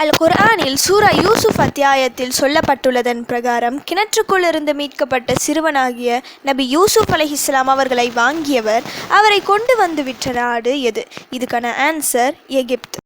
அல் குர்ஆனில் சூரா யூசுப் அத்தியாயத்தில் சொல்லப்பட்டுள்ளதன் பிரகாரம் கிணற்றுக்குள்ளிருந்து மீட்கப்பட்ட சிறுவனாகிய நபி யூசுப் அலைஹிஸ்ஸலாம் அவர்களை வாங்கியவர் அவரை கொண்டு வந்து விற்ற நாடு எது? இதுக்கான ஆன்சர் எகிப்து.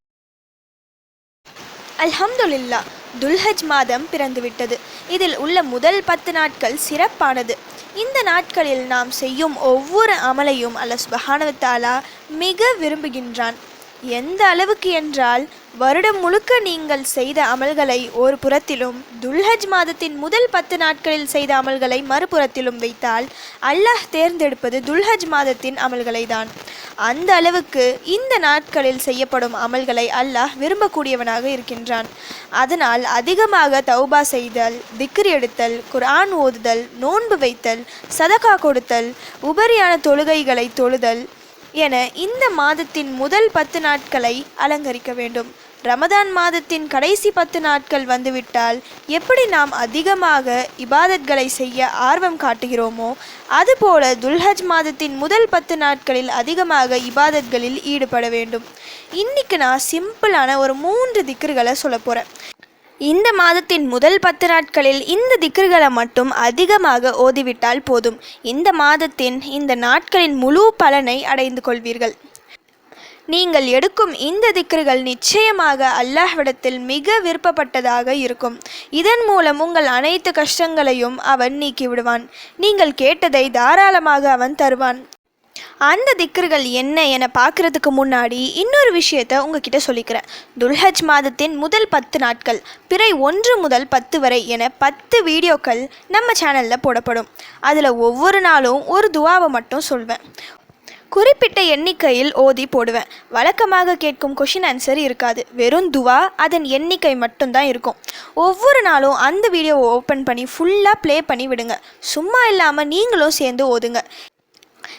அல்ஹம்துலில்லா துல்ஹஜ் மாதம் பிறந்துவிட்டது. இதில் உள்ள முதல் பத்து நாட்கள் சிறப்பானது. இந்த நாட்களில் நாம் செய்யும் ஒவ்வொரு அமலையும் அல்ல சுபஹானஹு மிக விரும்புகின்றான். எந்த அளவுக்கு என்றால் வருடம் முழுக்க நீங்கள் செய்த அமல்களை ஒரு புறத்திலும் துல்ஹஜ் மாதத்தின் முதல் பத்து நாட்களில் செய்த அமல்களை மறுபுறத்திலும் வைத்தால் அல்லாஹ் தேர்ந்தெடுப்பது துல்ஹஜ் மாதத்தின் அமல்களை தான் அந்த அளவுக்கு இந்த நாட்களில் செய்யப்படும் அமல்களை அல்லாஹ் விரும்பக்கூடியவனாக இருக்கின்றான். அதனால் அதிகமாக தௌபா செய்தல் திக்ரி எடுத்தல் குர்ஆன் ஓதுதல் நோன்பு வைத்தல் சதகா கொடுத்தல் உபரியான தொழுகைகளை தொழுதல் என இந்த மாதத்தின் முதல் பத்து நாட்களை அலங்கரிக்க வேண்டும். ரமதான் மாதத்தின் கடைசி பத்து நாட்கள் வந்துவிட்டால் எப்படி நாம் அதிகமாக இபாதத்களை செய்ய ஆர்வம் காட்டுகிறோமோ அதுபோல துல்ஹஜ் மாதத்தின் முதல் பத்து நாட்களில் அதிகமாக இபாதத்களில் ஈடுபட வேண்டும். இன்னைக்கு நான் சிம்பிளான ஒரு மூன்று திக்கர்களை சொல்ல போகிறேன் இந்த மாதத்தின் முதல் பத்து நாட்களில் இந்த திக்ருகளை மட்டும் அதிகமாக ஓதிவிட்டால் போதும். இந்த மாதத்தின் இந்த நாட்களின் முழு பலனை அடைந்து கொள்வீர்கள். நீங்கள் எடுக்கும் இந்த திக்ருகள் நிச்சயமாக அல்லாஹ்விடத்தில் மிக விருப்பப்பட்டதாக இருக்கும். இதன் மூலம் உங்கள் அனைத்து கஷ்டங்களையும் அவன் நீக்கிவிடுவான். நீங்கள் கேட்டதை தாராளமாக அவன் தருவான். அந்த திக்கர்கள் என்ன என பார்க்குறதுக்கு முன்னாடி இன்னொரு விஷயத்த உங்ககிட்ட சொல்லிக்கிறேன். துல்ஹஜ் மாதத்தின் முதல் பத்து நாட்கள் பிறை ஒன்று முதல் பத்து வரை என பத்து வீடியோக்கள் நம்ம சேனலில் போடப்படும். அதில் ஒவ்வொரு நாளும் ஒரு துவாவை மட்டும் சொல்வேன். குறிப்பிட்ட எண்ணிக்கையில் ஓதி போடுவேன். வழக்கமாக கேட்கும் கொஷின் ஆன்சர் இருக்காது. வெறும் துவா அதன் எண்ணிக்கை மட்டும்தான் இருக்கும். ஒவ்வொரு நாளும் அந்த வீடியோவை ஓப்பன் பண்ணி ஃபுல்லாக ப்ளே பண்ணி விடுங்க. சும்மா இல்லாமல் நீங்களும் சேர்ந்து ஓதுங்க.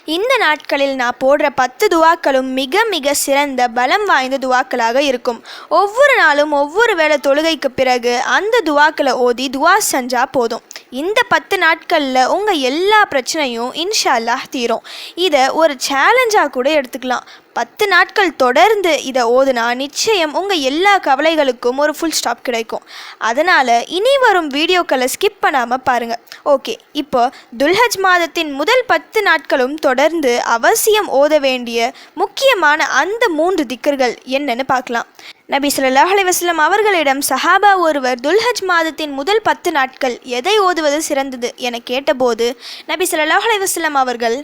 இந்த நாட்களில் நான் போடுற பத்து துவாக்களும் மிக மிக சிறந்த பலம் வாய்ந்த துவாக்களாக இருக்கும். ஒவ்வொரு நாளும் ஒவ்வொரு வேளை தொழுகைக்கு பிறகு அந்த துவாக்களை ஓதி துவா செஞ்சா போதும். இந்த பத்து நாட்களில் உங்கள் எல்லா பிரச்சனையும் இன்ஷா அல்லாஹ் தீரும். இதை ஒரு சேலஞ்சாக கூட எடுத்துக்கலாம். பத்து நாட்கள் தொடர்ந்து இதை ஓதுனா நிச்சயம் உங்கள் எல்லா கவலைகளுக்கும் ஒரு ஃபுல் ஸ்டாப் கிடைக்கும். அதனால் இனி வரும் வீடியோக்களை ஸ்கிப் பண்ணாமல் பாருங்கள் ஓகே இப்போ துல்ஹஜ் மாதத்தின் முதல் பத்து நாட்களும் தொடர்ந்து அவசியம் ஓத வேண்டிய முக்கியமான அந்த மூன்று திக்கர்கள் என்னன்னு பார்க்கலாம். நபி ஸல்லல்லாஹு அலைஹி அவர்களிடம் சஹாபா ஒருவர் துல்ஹஜ் மாதத்தின் முதல் பத்து நாட்கள் எதை ஓதுவது சிறந்தது? என கேட்டபோது நபி ஸல்லல்லாஹு அலைஹி அவர்கள்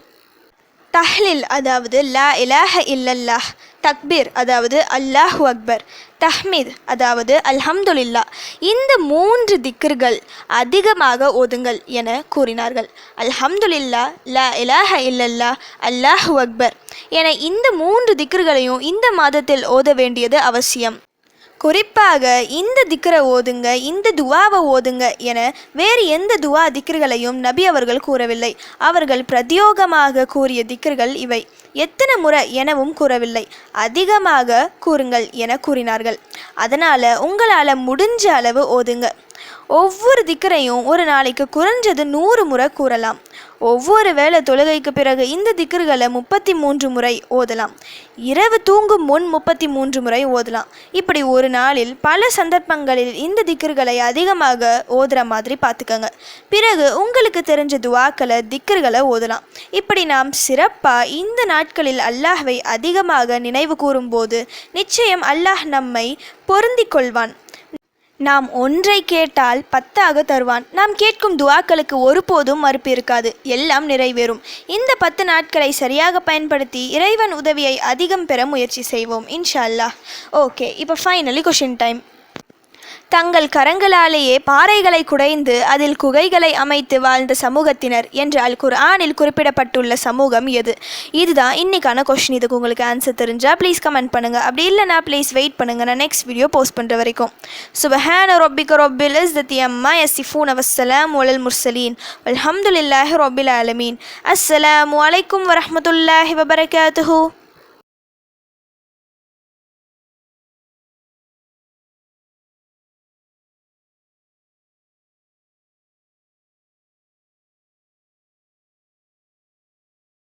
தஹ்லில் அதாவது லா இலாஹ இல்லல்லாஹ் தக்பீர் அதாவது அல்லாஹு அக்பர் தஹ்மீத் அதாவது அல்ஹம்துலில்லா. இந்த மூன்று திக்ர்கள் அதிகமாக ஓதுங்கள் என கூறினார்கள். அல்ஹம்துலில்லா லா இலாஹ இல்லல்லா அல்லாஹு அக்பர் என இந்த மூன்று திக்ர்களையும் இந்த மாதத்தில் ஓத வேண்டியது அவசியம். குறிப்பாக இந்த திக்ரை ஓதுங்க இந்த துவாவை ஓதுங்க என வேறு எந்த துவா திக்ர்களையும் நபி அவர்கள் கூறவில்லை. அவர்கள் பிரத்யோகமாக கூறிய திக்ர்கள் இவை. எத்தனை முறை எனவும் கூறவில்லை. அதிகமாக கூறுங்கள் என கூறினார்கள். அதனால் உங்களால் முடிஞ்ச அளவு ஓதுங்க. ஒவ்வொரு திக்கரையும் ஒரு நாளைக்கு குறைஞ்சது நூறு முறை கூறலாம். ஒவ்வொரு வேளை தொழுகைக்கு பிறகு இந்த திக்கர்களை முப்பத்தி மூன்று முறை ஓதலாம். இரவு தூங்கும் முன் முப்பத்தி மூன்று முறை ஓதலாம். இப்படி ஒரு நாளில் பல சந்தர்ப்பங்களில் இந்த திக்கர்களை அதிகமாக ஓதுற மாதிரி பார்த்துக்கோங்க. பிறகு உங்களுக்கு தெரிஞ்ச துவாக்களை திக்கர்களை ஓதலாம். இப்படி நாம் சிறப்பாக இந்த நாட்களில் அல்லாஹ்வை அதிகமாக நினைவு கூறும்போது நிச்சயம் அல்லாஹ் நம்மை பொருந்திக் கொள்வான். நாம் ஒன்றை கேட்டால் பத்தாக தருவான். நாம் கேட்கும் துவாக்களுக்கு ஒருபோதும் மறுப்பு இருக்காது. எல்லாம் நிறைவேறும். இந்த பத்து நாட்களை சரியாக பயன்படுத்தி இறைவன் உதவியை அதிகம் பெற முயற்சி செய்வோம். இன்ஷா அல்லாஹ். ஓகே இப்போ ஃபைனலி கொஷின் டைம் தங்கள் கரங்களாலேயே பாறைகளை குடைந்து அதில் குகைகளை அமைத்து வாழ்ந்த சமூகத்தினர் என்று அல் குர்ஆனில் குறிப்பிடப்பட்டுள்ள சமூகம் எது? இதுதான் இன்னைக்கான கொஷின் இதுக்கு உங்களுக்கு ஆன்சர் தெரிஞ்சால் ப்ளீஸ் கமெண்ட் பண்ணுங்கள் அப்படி இல்லைனா ப்ளீஸ் வெயிட் பண்ணுங்கள் நான் நெக்ஸ்ட் வீடியோ போஸ்ட் பண்ணுற வரைக்கும். சுபஹான ரொபிக ரொபில் இஸ் தி அம்மா எஸ் சிஃபூன் அவசலாம் ஒலல் முர்சலீன் அல்ஹம்துலில்லாஹி ரொபில் ஆலமீன். அஸ்ஸலாம் அலைக்கும் வரமத்துல்லாஹி வபரகாத்துஹு.